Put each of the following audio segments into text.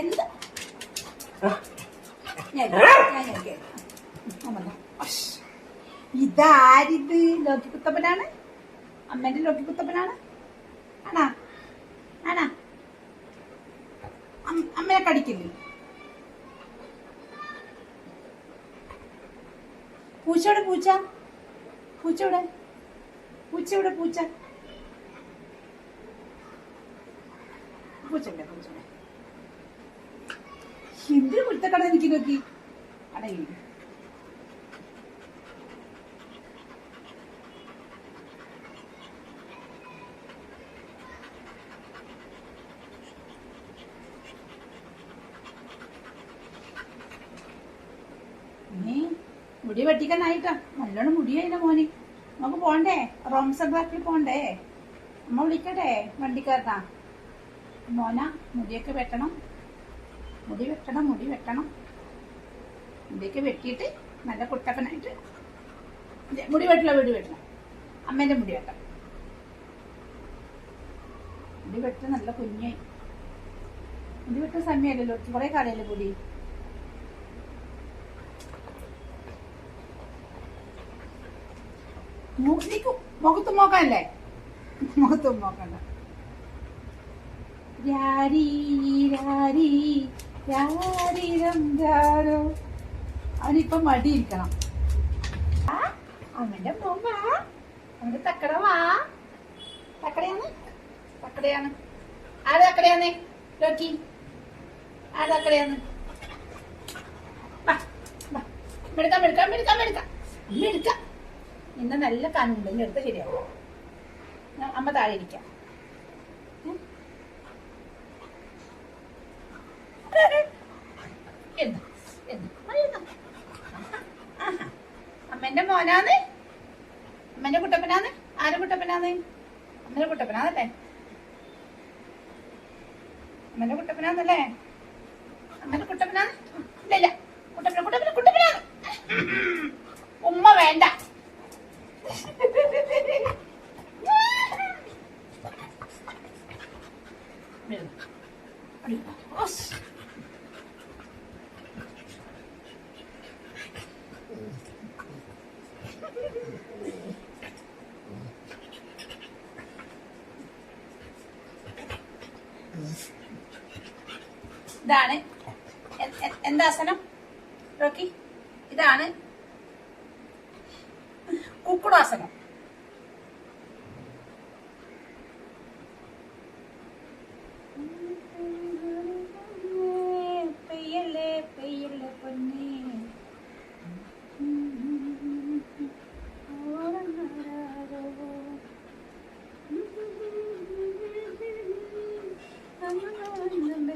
എന്താ. ഇതാരിത്? ലോക്കി കുത്തപ്പനാണ്? അമ്മേന്റെ ലോക്കി കുത്തപ്പനാണ്? ആണാ? ആണാ? അമ്മയെ കടിക്കില്ലേ? പൂച്ചയുടെ പൂച്ച? പൂച്ചയുടെ പൂച്ചയുടെ പൂച്ച പൂച്ചയുടെ പൂച്ചയുടെ എന്തിനു കുരുത്തക്കട എനിക്ക് നോക്കി. അടങ്ങി മുടി വെട്ടിക്കാനായിട്ടാ നല്ലോണം മുടിയായില്ല മോന്. നമുക്ക് പോണ്ടേ? റോംസർ ട്രാക്കിൽ പോണ്ടേ? അമ്മ വിളിക്കട്ടെ വണ്ടിക്കാരനാ. മോന മുടിയൊക്കെ വെട്ടണം. മുടി വെട്ടണം മുടി വെട്ടണം. മുടിയൊക്കെ വെട്ടിയിട്ട് നല്ല കുട്ടപ്പനായിട്ട് മുടി വെട്ടില്ല മുടി വെട്ടണം. അമ്മേന്റെ മുടി വെട്ടണം. മുടി വെട്ട നല്ല കുഞ്ഞായി. മുടി വെട്ട സമയമല്ലല്ലോ കുറെ കാലയല്ലേ മുടി? മുഖത്തേക്ക് മുഖത്ത് നോക്കാനല്ലേ? മുഖത്ത് നോക്കണ്ട. രാരി രാരി രാരിരം രാരോ അവനിപ്പം മടിയിരിക്കണം. അവന്റെ അവന്റെ തക്കട വാ. തക്കടയാണ്? തക്കടയാണ്. ആര് തക്കടയാണ് ലോക്കി. ആര് തക്കടയാണ് മെടുക്കാം മെടുക്കാം മെടുക്കാം മെടുക്കാം. മെടുക്കാം. ഇന്ന് നല്ല കണ്ണുണ്ട് എടുത്ത ശരിയാവും. അമ്മ താഴെ ഇരിക്കാം ഉം. എന്താ എന്താ മഴയുണ്ടോ? ആഹാ. അമ്മേന്റെ മോനാന്ന്? അമ്മന്റെ കുട്ടപ്പനാന്ന്? ആരും കുട്ടപ്പനാന്ന്? അമ്മന്റെ കുട്ടപ്പനാന്നല്ലേ? അമ്മന്റെ കുട്ടപ്പനാന്നല്ലേ? അമ്മന്റെ കുട്ടപ്പനാന്ന്? ഇല്ല. ഇതാണ്. എന്താസനം റോക്കി? ഇതാണ്. കുക്കുടാസനം പെയ്യല്ലേ പെയ്യല്ലേ പൊന്നേ രാരി രാരി രാരിരം രാരോ രാരി രാരി രാരിരം രാരോ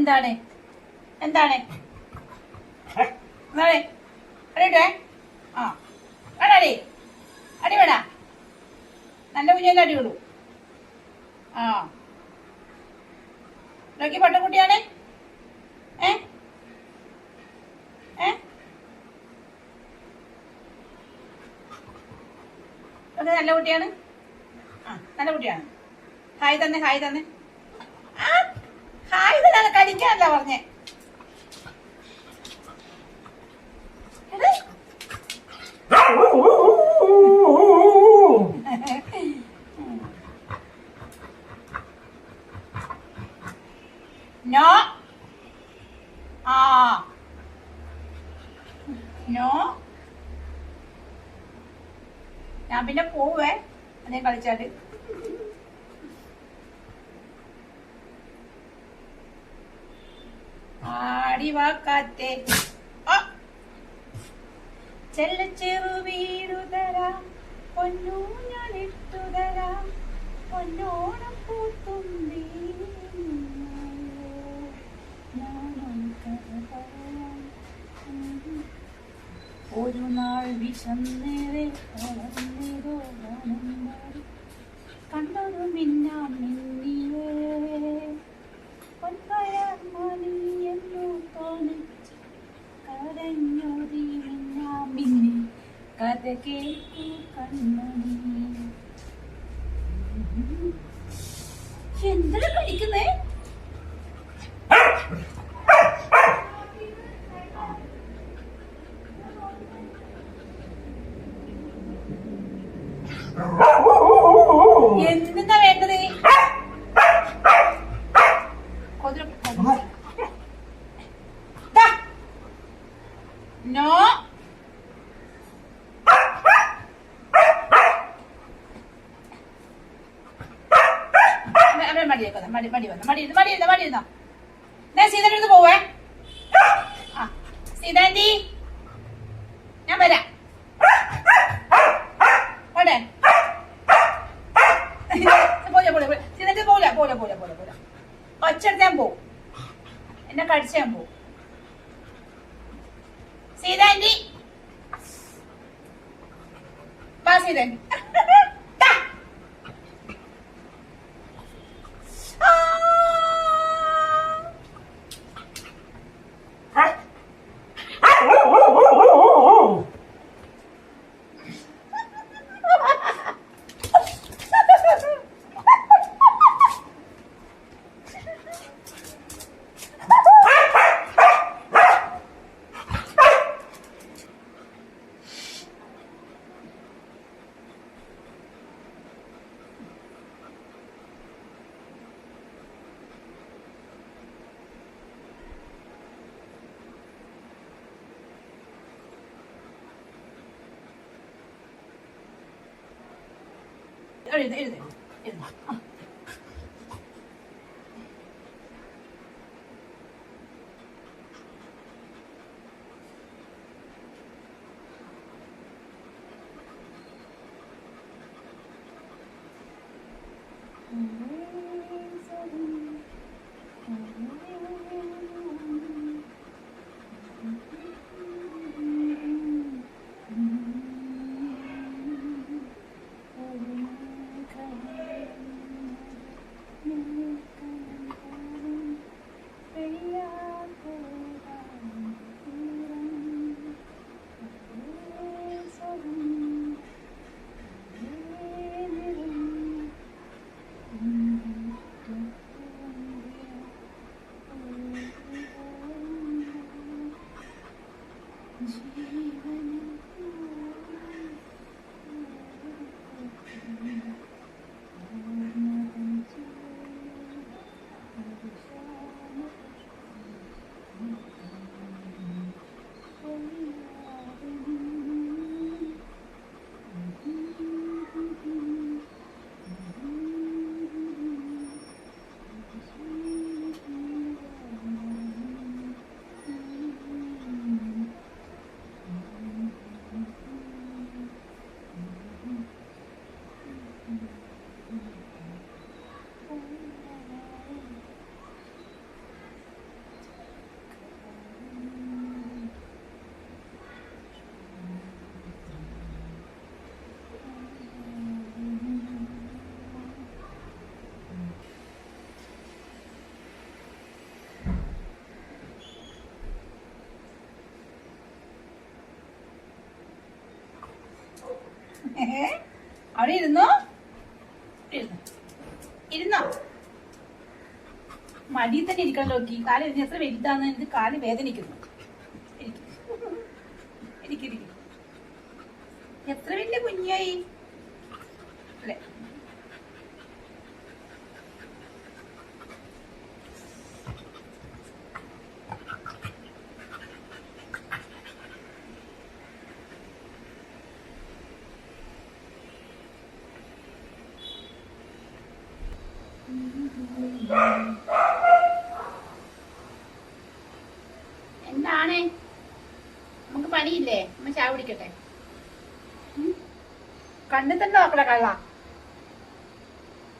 എന്താണ്? എന്താണ്? അടിട്ടെ ആ. വേണടി അടി? വേണ? നല്ല കുഞ്ഞിന്റെ അടി വിടൂ ആ നോക്കി പട്ടക്കുട്ടിയാണ് ഏ? ഏ? നല്ല കുട്ടിയാണ്? ആ നല്ല കുട്ടിയാണ്. ഹായ് തന്നെ ഹായ് തന്നെ. ആ ഹായ് തന്നെ കടിക്കാനല്ല പറഞ്ഞേ? നോ. ആ. നോ. ഞാൻ പിന്നെ പോവേ അതേ കളിച്ചാൽ ആടി ചെല്ല ചെറു വീടു തരാം. ഞാൻ ഇട്ടു പൊന്നോണം പൂത്തുമ്പി ഒരു നാൾ വിശന്നേറെ വളർന്നേരോ ഗാനം കേൾക്കൂ കൺമണി എന്തിനാ കളിക്കുന്നേ എന്തിനാ വേണ്ടത് കൊതിര ദാ. നോ അവൻ മടി വെക്കുന്ന മടി മടി വന്ന മടി മടി ഇരുന്ന ഞാൻ സീതയുടെ അടുത്ത് പോവേ. ആ സീതാന്റി ഞാൻ വരാം. പോട്ടെ? പോലെ പോലെ സീതന്റെ പോലെ പോലെ പോലെ പോലെ പോലെ ഒച്ചെടുത്ത് ഞാൻ പോവും. എന്നെ കടിച്ച് ഞാൻ പോവും. സീതാന്റി വാ സീതാന്റി ദാ. ആ. എഴുതി എഴുതി എഴുതി ആ. 嗯。അവിടെ ഇരുന്നോ? ഇരുന്നു. ഇരുന്നോ? മടിയിൽ തന്നെ ഇരിക്കണം നോക്കി കാൽ എത്ര വലുതാന്ന് എനിക്ക് കാൽ വേദനിക്കുന്നു. എനിക്ക് എത്ര വലിയ കുഞ്ഞായി? അല്ലേ? എന്താണ്? നമുക്ക് പണിയില്ലേ അമ്മ ചായ കുടിക്കട്ടെ? തന്നെ നോക്കട കള്ള?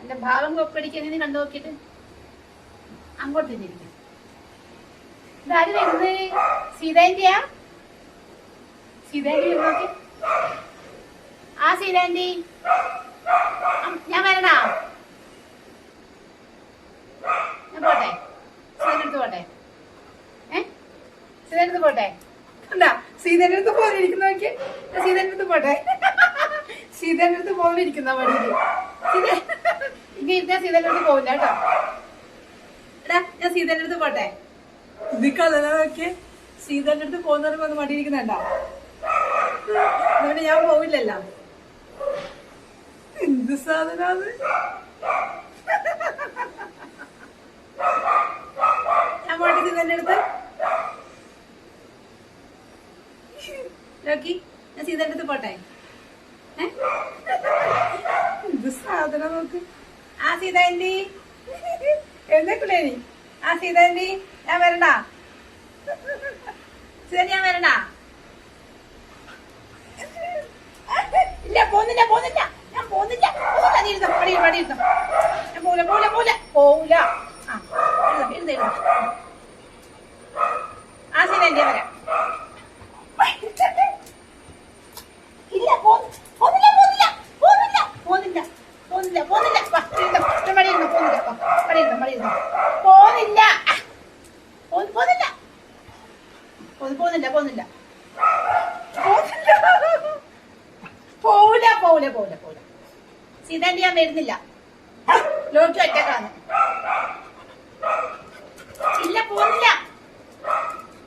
എന്റെ ഭാവം കൊപ്പടിക്കാൻ നീ കണ്ടു നോക്കിട്ട് അങ്ങോട്ട് തിരിക്കും ഇതാര് വരുന്നത്? സീതാന്റിയാ? സീതാന്റി നോക്കി. ആ സീതാന്റി. ഞാൻ വരണോ? പോട്ടെ. സീതടുത്ത് പോട്ടെ. ഏ? സീതടുത്ത് പോട്ടെ. എന്താ സീതന്റെ അടുത്ത് പോലെ ഇരിക്കുന്ന നോക്കി സീതന്റെ അടുത്ത് പോട്ടെ. സീതന്റെ അടുത്ത് പോലെ ഇരിക്കുന്ന വഴിയിൽ സീത ഇനി ഞാൻ സീതന്റെ അടുത്ത് പോവില്ല കേട്ടോ. എടാ ഞാൻ സീതന്റെ അടുത്ത് പോട്ടെ. ഇതിക്കല്ല നോക്കിയേ. സീതന്റെ അടുത്ത് പോകുന്നവർക്ക് ഒന്ന് മടിയിരിക്കുന്നുണ്ടോ? അതുകൊണ്ട് ഞാൻ പോവില്ലല്ലോ. എന്ത് സാധനം ഞാൻ പാട്ടിക്ക് തന്നെ എടുത്ത്. നോക്കി ഞാൻ സീതന്റെ അടുത്ത് പോട്ടെ. ഏ? സാധനം നോക്ക്. ആ സീതാന്റി എന്തൊക്കെ ആ സീതാന്റി ഞാൻ വരണ്ട? സീത ഞാൻ വരണ്ട? ഇല്ല പോന്നില്ല പോന്നില്ല ഞാൻ പോന്നില്ല പോന്നില്ല നീ ഇരുന്നോ. പടി പടി ഇരുന്നോ. ഞാൻ പോല പോല പോല ആ എഴുതാം ഇരുന്നോ ആ സീതാന്റി വരാം ഇല്ല പോ- പോന്നില്ല പോന്നില്ല പോന്നില്ല പോന്നില്ല പോന്നില്ല പോന്നില്ല വാ, ഇരുന്നോ. ഇവിടെ മടി ഇരുന്നോ, പോന്നില്ല വാ, മടി ഇരുന്നോ, മടി ഇരുന്നോ. പോന്നില്ല ആ, പോ- പോന്നില്ല പോ- പോന്നില്ല പോന്നില്ല പോന്നില്ല. പോവില്ല പോവില്ല പോവില്ല പോവില്ല സീതാന്റെ ഞാൻ വരുന്നില്ല ലോക്കി ഒറ്റക്കാണ് ഇല്ല പോന്നില്ല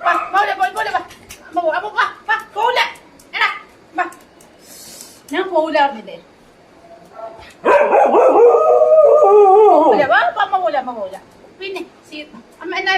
വാ, പോവില്ല പോയി പോലെ വാ അമ്മ പോ- അമ്മ വാ വാ പോവില്ല എടാ വാ ഞാൻ പോവില്ല പറഞ്ഞില്ലേ പോവില്ല വാ വാ, അമ്മ പോവില്ല അമ്മ പോവില്ല പിന്നെ സീ- അമ്മ എന്നാ